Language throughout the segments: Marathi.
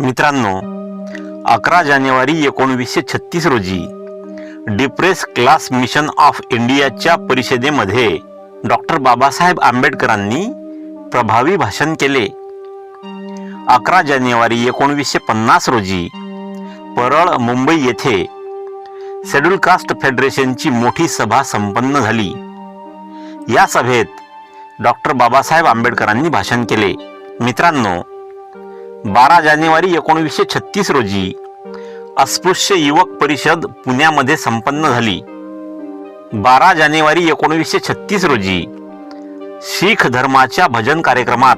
मित्रांनो अकरा जानेवारी एकोणवीसशे छत्तीस रोजी डिप्रेस क्लास मिशन ऑफ इंडियाच्या परिषदेमध्ये डॉक्टर बाबासाहेब आंबेडकरांनी प्रभावी भाषण केले. अकरा जानेवारी एकोणवीसशे पन्नास रोजी परळ मुंबई येथे शेड्यूल कास्ट फेडरेशनची मोठी सभा संपन्न झाली. या सभेत डॉक्टर बाबासाहेब आंबेडकरांनी भाषण केले. मित्रांनो बारा जानेवारी एकोणवीसशे छत्तीस रोजी अस्पृश्य युवक परिषद पुण्यामध्ये संपन्न झाली. बारा जानेवारी एकोणवीसशे छत्तीस रोजी शीख धर्माच्या भजन कार्यक्रमात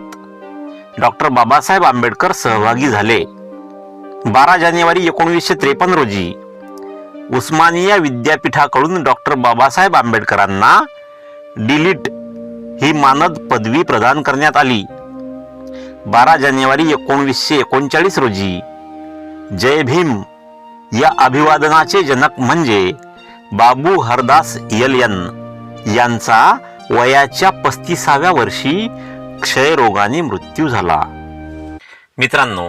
डॉक्टर बाबासाहेब आंबेडकर सहभागी झाले. बारा जानेवारी एकोणवीसशे त्रेपन्न रोजी उस्मानिया विद्यापीठाकडून डॉक्टर बाबासाहेब आंबेडकरांना डिलीट ही मानद पदवी प्रदान करण्यात आली. बारा जानेवारी एकोणवीसशे एकोणचाळीस रोजी जय भीम या अभिवादनाचे जनक म्हणजे बाबू हरदास यलयन यांचा वयाच्या पस्तीसाव्या वर्षी क्षयरोगाने मृत्यू झाला. मित्रांनो